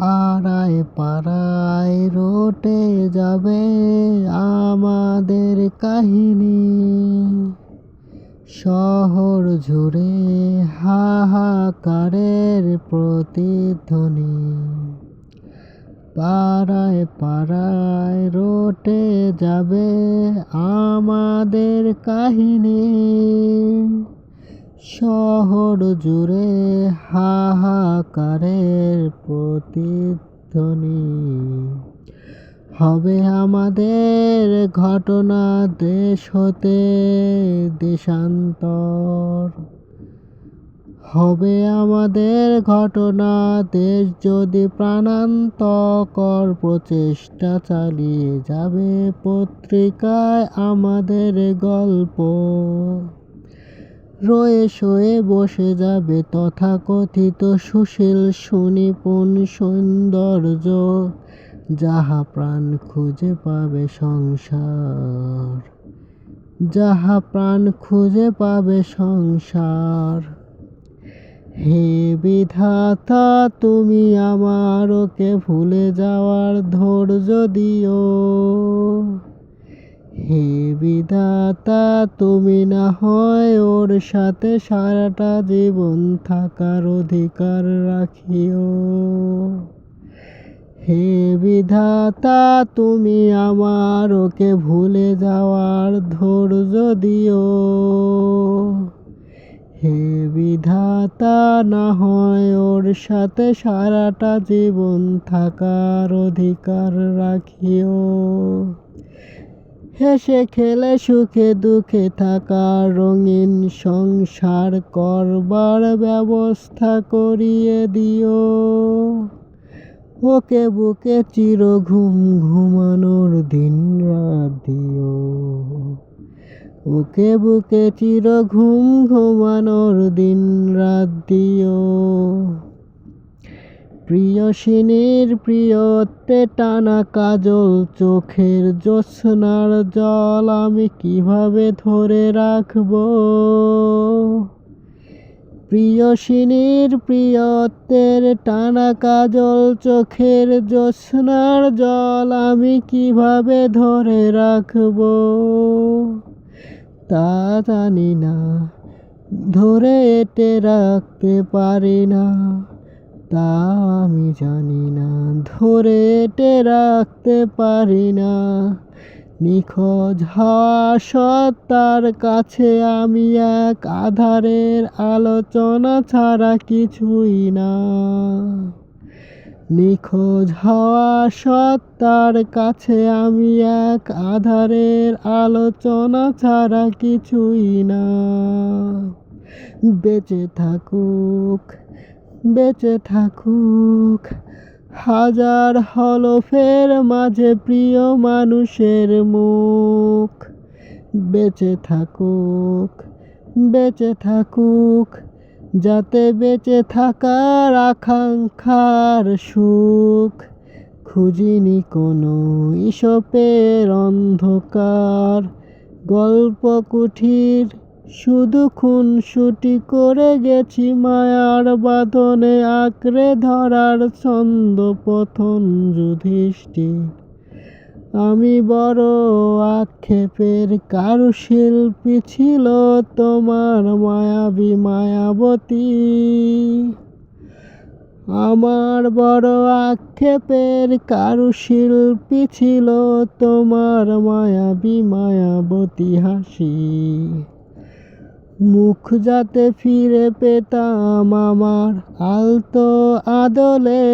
পাড়ায় পাড়ায় রটে যাবে আমাদের কাহিনী। শহর জুড়ে হাহাকারের প্রতিধ্বনি। পাড়ায় পাড়ায় রটে যাবে আমাদের কাহিনী। শহর জুড়ে হাহাকারের প্রতিধ্বনি। হবে আমাদের ঘটনা দেশ হতে দেশান্তর। হবে আমাদের ঘটনা দেশ যদি প্রাণান্তকর প্রচেষ্টা চালিয়ে যাবে পত্রিকায় আমাদের গল্প। রয়ে শয়ে বসে যাবে তথাকথিত সুশীল সুনিপুণ সৌন্দর্য। যাহা প্রাণ খুঁজে পাবে সংসার। যাহা প্রাণ খুঁজে পাবে সংসার। হে বিধাতা, তুমি আমার ওকে ভুলে যাওয়ার ধৈর্য দিও। হে বিধাতা, তুমি না হয় ওর সাথে সারাটা জীবন থাকার অধিকার রাখিও। হে বিধাতা, তুমি আমার ওকে ভুলে যাওয়ার ধৈর্য দিও। হে বিধাতা, না হয় ওর সাথে সারাটা জীবন থাকার অধিকার রাখিও। হেসে খেলে সুখে দুঃখে থাকা রঙিন সংসার করবার ব্যবস্থা করিয়ে দিও। ওকে বুকে চির ঘুম ঘুমানোর দিন রাত দিও। ওকে বুকে চির ঘুম ঘুমানোর দিন রাত দিও। প্রিয়সিনীর প্রিয়ত্বে টানা কাজল, চোখের জ্যোৎস্নার জল আমি কীভাবে ধরে রাখব? প্রিয়সিনীর প্রিয়ত্বের টানা কাজল, চোখের জ্যোৎস্নার জল আমি কীভাবে ধরে রাখব? তা জানি না, ধরে এটে রাখতে পারি না। তা আমি জানি না, ধরে রাখতে পারি না। নিখোঁজ হওয়া সত্তার কাছে আমি এক আধারের আলোচনা ছাড়া কিছুই না। নিখোঁজ হওয়া সত্তার কাছে আমি এক আধারের আলোচনা ছাড়া কিছুই না। বেঁচে থাকুক বেঁচে থাকুক। হাজার হলফের মাঝে প্রিয় মানুষের মুখ। বেঁচে থাকুক বেঁচে থাকুক, যাতে বেঁচে থাকার আকাঙ্ক্ষার সুখ। খুঁজিনি কোনো ইসপের অন্ধকার। গল্প কুঠির শুধু খুনসুটি করে গেছি মায়ার বাঁধনে আঁকড়ে ধরার ছন্দ পথন যুধিষ্ঠির। আমি বড় আক্ষেপের কারুশিল্পী ছিল তোমার মায়াবী মায়াবতী। আমার বড় আক্ষেপের কারুশিল্পী ছিল তোমার মায়াবী মায়াবতী হাসি। মুখ যাতে ফিরে পেতাম আমার আলতো আদলে।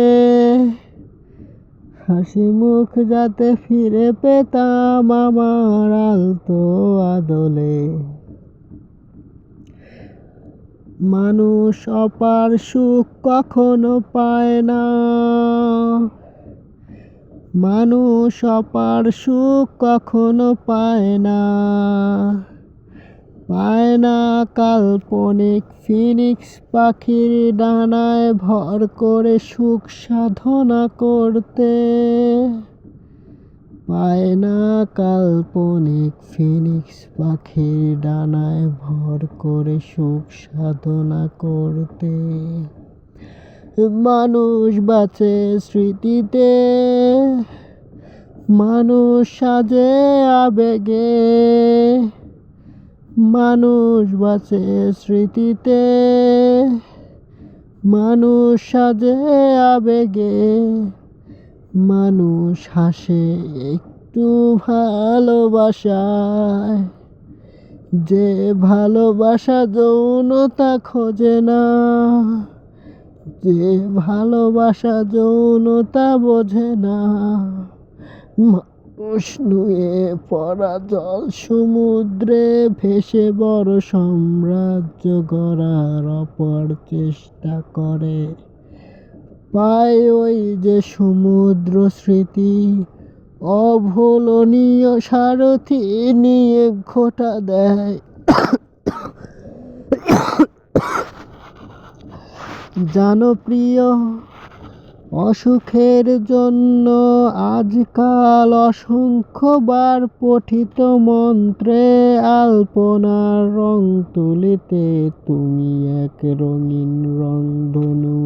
হাসি মুখ যাতে ফিরে পেতাম আমার আলতো আদলে। মানুষ অপার সুখ কখনো পায় না। মানুষ অপার সুখ কখনো পায় না। পায় না কাল্পনিক ফিনিক্স পাখির ডানায় ভর করে সুখ সাধনা করতে। পায় না কাল্পনিক ফিনিক্স পাখির ডানায় ভর করে সুখ সাধনা করতে। মানুষ বাঁচে স্মৃতিতে, মানুষ সাজে আবেগে। মানুষ বাঁচে স্মৃতিতে, মানুষ সাজে আবেগে, মানুষ হাসে একটু ভালোবাসায়। যে ভালোবাসা যৌনতা খোঁজে না, যে ভালোবাসা যৌনতা বোঝে না নুয়ে পড়া জল সমুদ্রে ভেসে বড় সাম্রাজ্য গড়ার অপর চেষ্টা করে। পায় ওই যে সমুদ্র স্মৃতি, অভুলনীয় সারথি নিয়ে ঘোটা দেয়। জানো প্রিয় অসুখের জন্য আজকাল অসংখ্যবার পঠিত মন্ত্রে আলপনার রং তুলিতে তুমি এক রঙিন রংধনু।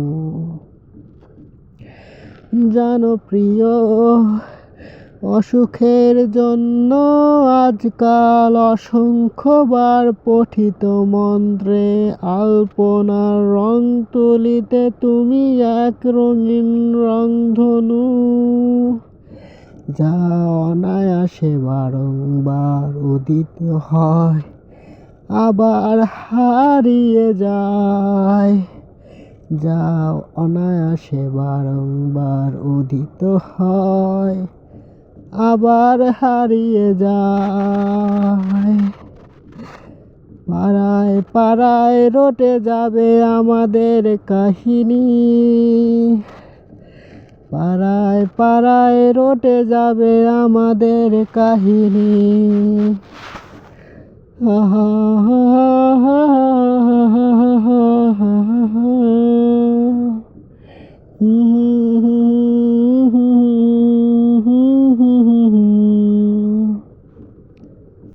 জানো প্রিয় অসুখের জন্য আজকাল অসংখ্যবার পঠিত মন্ত্রে আলপনার রং তুলিতে তুমি এক রঙিন রংধনু। যা অনায়াসে বারংবার উদিত হয়, আবার হারিয়ে যায়। যা অনায়াসে বারংবার উদিত হয়। আবার হারিয়ে যায়। পাড়ায় পাড়ায় রটে যাবে আমাদের কাহিনী। পাড়ায় পাড়ায় রটে যাবে আমাদের কাহিনী। আহা